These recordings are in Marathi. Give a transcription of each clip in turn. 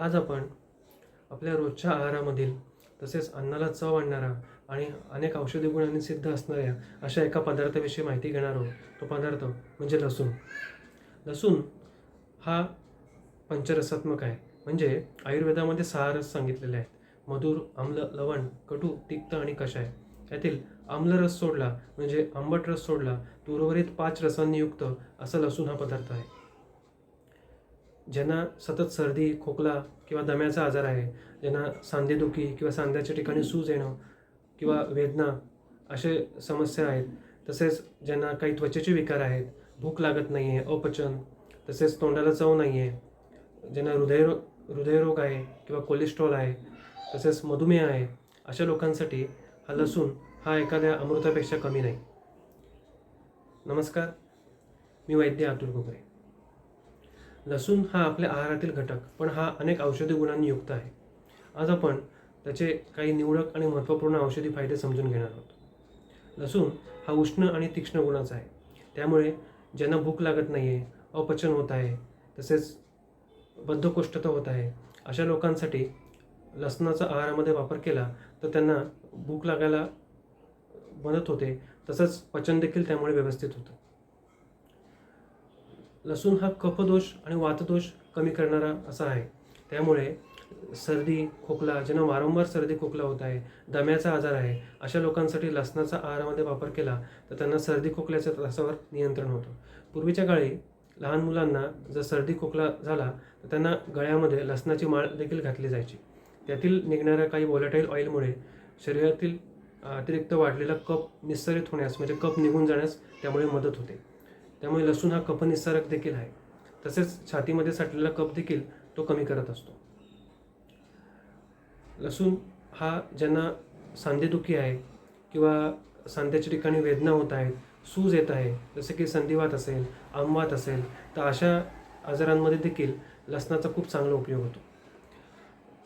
आज आपण आपल्या रोजच्या आहारामधील तसेच अन्नाला चव आणणारा आणि अनेक औषधी गुणांनी सिद्ध असणाऱ्या अशा एका पदार्थाविषयी माहिती घेणार आहोत. तो पदार्थ म्हणजे लसूण. लसूण हा पंचरसात्मक आहे. म्हणजे आयुर्वेदामध्ये सहा रस सांगितलेले आहेत. मधुर आम्ल लवण कटू तिक्त आणि कषाय. यातील आम्लरस सोडला म्हणजे आंबट रस सोडला तर उर्वरित पाच रसांनी युक्त असा लसूण हा पदार्थ आहे. ज्यांना सतत सर्दी खोकला किंवा दम्याचा आजार आहे ज्यांना सांधेदुखी किंवा सांध्याच्या ठिकाणी सूज येणं किंवा वेदना असे समस्या आहेत. तसेच ज्यांना काही त्वचेचे विकार आहेत भूक लागत नाही आहे अपचन तसेच तोंडाला चव नाही आहे ज्यांना हृदयरो हृदयरोग आहे किंवा कोलेस्ट्रॉल आहे तसेच मधुमेह आहे अशा लोकांसाठी हा लसूण हा एखाद्या अमृतापेक्षा कमी नाही. नमस्कार. मी वैद्य अतुल गोगरे. लसूण हा आपल्या आहारातील घटक पण हा अनेक औषधी गुणांनी युक्त आहे. आज आपण त्याचे काही निवडक आणि महत्त्वपूर्ण औषधी फायदे समजून घेणार आहोत. लसूण हा उष्ण आणि तीक्ष्ण गुणाचा आहे. त्यामुळे ज्यांना भूक लागत नाही आहे अपचन होत आहे तसेच बद्धकोष्ठता होत आहे अशा लोकांसाठी लसणाचा आहारामध्ये वापर केला तर त्यांना भूक लागायला मदत होते. तसंच पचन देखील त्यामुळे व्यवस्थित होतं. लसूण हा कफदोष आणि वातदोष कमी करणारा असा आहे. त्यामुळे सर्दी खोकला ज्यांना वारंवार सर्दी खोकला होत आहे दम्याचा आजार आहे अशा लोकांसाठी लसणाचा आहारामध्ये वापर केला तर त्यांना सर्दी खोकल्याच्या त्रासावर नियंत्रण होतं. पूर्वीच्या काळी लहान मुलांना जर सर्दी खोकला झाला तर त्यांना गळ्यामध्ये लसणाची माळ देखील घातली जायची. त्यातील निघणाऱ्या काही वॉलेटाईल ऑइलमुळे शरीरातील अतिरिक्त वाढलेला कप निस्सरित होण्यास म्हणजे कप निघून जाण्यास त्यामुळे मदत होते. त्यामुळे लसूण हा कफनिस्सारक देखील आहे. तसेच छातीमध्ये साठलेला कप देखील तो कमी करत असतो. लसूण हा ज्यांना सांधेदुखी आहे किंवा सांध्याच्या ठिकाणी वेदना होत आहेत सूज येत आहे जसे की संधिवात असेल आमवात असेल तर अशा आजारांमध्ये देखील लसणाचा खूप चांगला उपयोग होतो.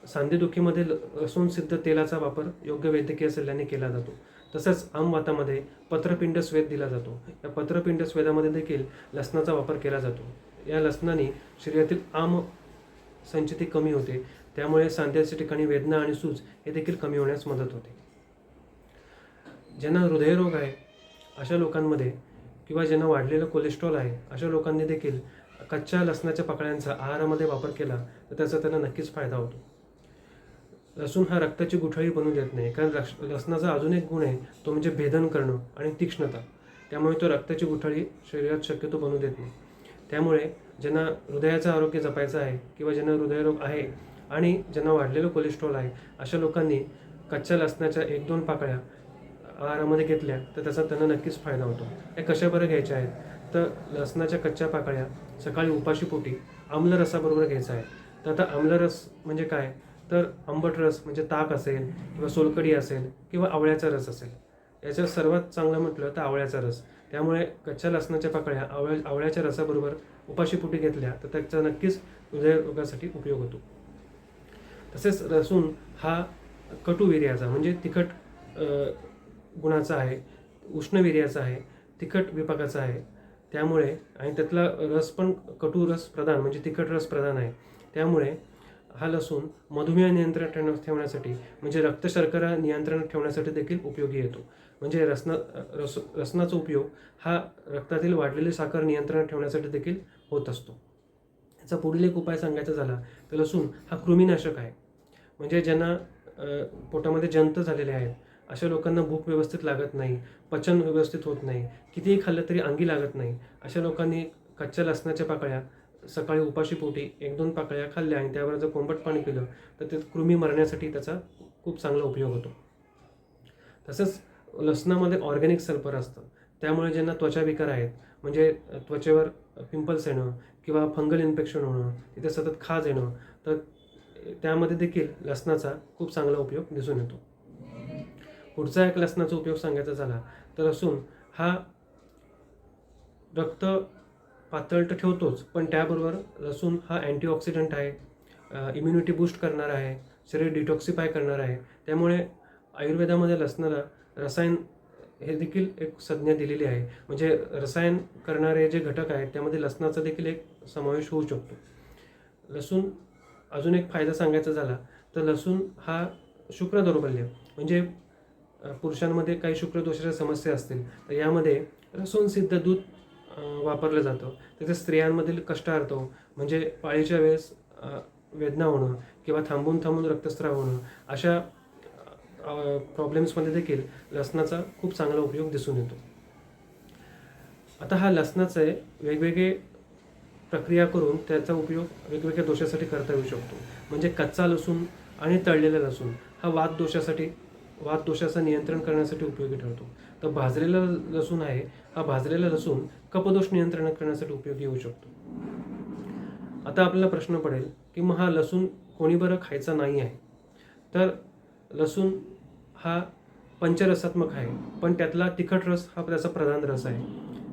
सांधेदुखीमध्ये ल- लसूण सिद्ध तेलाचा वापर योग्य वैद्यकीय सल्ल्याने केला जातो. तसंच आमवातामध्ये पत्रपिंड स्वेद दिला जातो. या पत्रपिंड स्वेदामध्ये देखील लसणाचा वापर केला जातो. या लसणाने शरीरातील आम संचिती कमी होते. त्यामुळे सांध्याच्या ठिकाणी वेदना आणि सूज हे देखील कमी होण्यास मदत होते. ज्यांना हृदयरोग आहे अशा लोकांमध्ये किंवा ज्यांना वाढलेलं कोलेस्ट्रॉल आहे अशा लोकांनी देखील कच्च्या लसणाच्या पाकळ्यांचा आहारामध्ये वापर केला तर त्याचा त्यांना नक्कीच फायदा होतो. लसूण हा रक्ताची गुठळी बनू देत नाही कारण लक्ष लसणाचा अजून एक गुण आहे तो म्हणजे भेदन करणं आणि तीक्ष्णता. त्यामुळे तो रक्ताची गुठळी शरीरात शक्यतो बनू देत नाही. त्यामुळे ज्यांना हृदयाचं आरोग्य जपायचं आहे किंवा ज्यांना हृदयरोग आहे आणि ज्यांना वाढलेलं कोलेस्ट्रॉल आहे अशा लोकांनी कच्च्या लसणाच्या एक दोन पाकळ्या आहारामध्ये घेतल्या तर त्याचा त्यांना नक्कीच फायदा होतो. या कशा बरं घ्यायच्या आहेत? तर लसणाच्या कच्च्या पाकळ्या सकाळी उपाशीपोटी आम्लरसाबरोबर घ्यायचा आहे. तर आता आम्लरस म्हणजे काय? तर आंबट रस म्हणजे ताक असेल किंवा सोलकडी असेल किंवा आवळ्याचा रस असेल. याच्यात सर्वात चांगलं म्हटलं तर आवळ्याचा रस. त्यामुळे कच्च्या लसणाच्या पाकळ्या आवळ्या आवळ्याच्या रसाबरोबर उपाशीपोटी घेतल्या तर त्याचा नक्कीच हृदयरोगासाठी उपयोग होतो. तसेच लसूण हा कटुवीर्याचा म्हणजे तिखट गुणाचा आहे उष्णवीर्याचा आहे तिखट विपाकाचा आहे. त्यामुळे आणि त्यातला रस पण कटू रस प्रधान म्हणजे तिखट रस प्रधान आहे. त्यामुळे हा लसूण मधुमेह नियंत्रण ठेवण्या ठेवण्यासाठी म्हणजे रक्तशर्करा नियंत्रणात ठेवण्यासाठी देखील उपयोगी येतो. म्हणजे रसना रस रसनाचा उपयोग हा रक्तातील वाढलेली साखर नियंत्रणात ठेवण्यासाठी देखील होत असतो. याचा पुढील एक उपाय सांगायचा झाला तर लसूण हा कृमीनाशक आहे. म्हणजे ज्यांना पोटामध्ये जंत झालेले आहेत अशा लोकांना भूक व्यवस्थित लागत नाही पचन व्यवस्थित होत नाही कितीही खाल्लं तरी अंगी लागत नाही अशा लोकांनी कच्च्या लसणाच्या पाकळ्या सकाळी उपाशी पोटी एक दोन पाकळ्या खाल्ल्या आणि त्यावर जर कोंबट पाणी पिलं तर ते कृमी मरण्यासाठी त्याचा खूप चांगला उपयोग होतो. तसंच लसणामध्ये ऑर्गॅनिक सल्फर असतं. त्यामुळे ज्यांना त्वचा विकार आहेत म्हणजे त्वचेवर पिंपल्स येणं किंवा फंगल इन्फेक्शन होणं तिथे सतत खाज येणं तर त्यामध्ये देखील लसणाचा खूप चांगला उपयोग दिसून येतो. पुढचा एक लसणाचा उपयोग सांगायचा झाला तर लसूण हा रक्त पातळ तर ठेवतोच पण त्याबरोबर लसूण हा अँटीऑक्सिडंट आहे इम्युनिटी बूस्ट करणार आहे शरीर डिटॉक्सिफाय करणार आहे. त्यामुळे आयुर्वेदामध्ये लसणाला रसायन हे देखील एक संज्ञा दिलेली आहे. म्हणजे रसायन करणारे जे घटक आहेत त्यामध्ये लसणाचा देखील एक समावेश होऊ शकतो. लसूण अजून एक फायदा सांगायचा झाला तर लसूण हा शुक्र दौर्बल्य म्हणजे पुरुषांमध्ये काही शुक्रदोषाच्या समस्या असतील तर यामध्ये लसूण सिद्ध दूध वापरलं जातं. तसेच स्त्रियांमधील कष्टार्थ म्हणजे पाळीच्या वेळेस वेदना होणं किंवा थांबून थांबून रक्तस्राव होणं अशा प्रॉब्लेम्समध्ये देखील लसणाचा खूप चांगला उपयोग दिसून येतो. आता हा लसणाचे वेगवेगळे प्रक्रिया करून त्याचा उपयोग वेगवेगळ्या दोषासाठी करता येऊ शकतो. म्हणजे कच्चा लसूण आणि तळलेला लसूण हा वात दोषासाठी वात दोषाचं नियंत्रण करण्यासाठी उपयोगी ठरतो. तर भाजलेला लसूण आहे हा भाजलेला लसूण कपदोष नियंत्रण करण्यासाठी उपयोगी येऊ शकतो. आता आपल्याला प्रश्न पडेल की मग हा लसूण कोणी बरं खायचा नाही आहे? तर लसूण हा पंचरसात्मक आहे पण त्यातला तिखट रस हा त्याचा प्रधान रस आहे.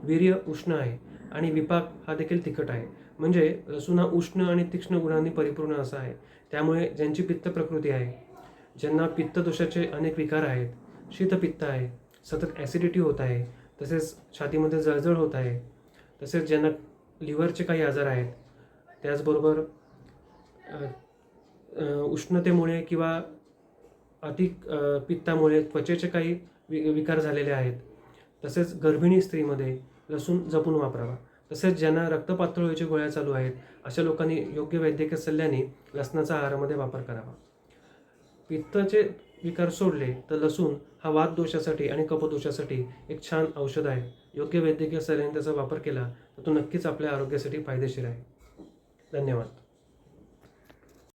वीर्य उष्ण आहे आणि विपाक हा देखील तिखट आहे. म्हणजे लसूण हा उष्ण आणि तीक्ष्ण गुणांनी परिपूर्ण असा आहे. त्यामुळे ज्यांची पित्त प्रकृती आहे ज्यांना पित्तदोषाचे अनेक विकार आहेत शीतपित्त आहे सतत ॲसिडिटी होत आहे तसेच छातीमध्ये जळजळ होत आहे. तसेच ज्यांना लिव्हरचे काही आजार आहेत त्याचबरोबर उष्णतेमुळे किंवा अति पित्तामुळे त्वचेचे काही वि विकार झालेले आहेत. तसेच गर्भिणी स्त्रीमध्ये लसूण जपून वापरावा. तसेच ज्यांना रक्तपातळीच्या गोळ्या चालू आहेत अशा लोकांनी योग्य वैद्यकीय सल्ल्याने लसणाचा आहारामध्ये वापर करावा. पित्ताचे विकार सोडले तर लसूण हा वात दोषासाठी आणि कपदोषासाठी एक छान औषध आहे. योग्य वैद्यकीय सल्ल्याने त्याचा वापर केला तर तो नक्कीच आपल्या आरोग्यासाठी फायदेशीर आहे. धन्यवाद.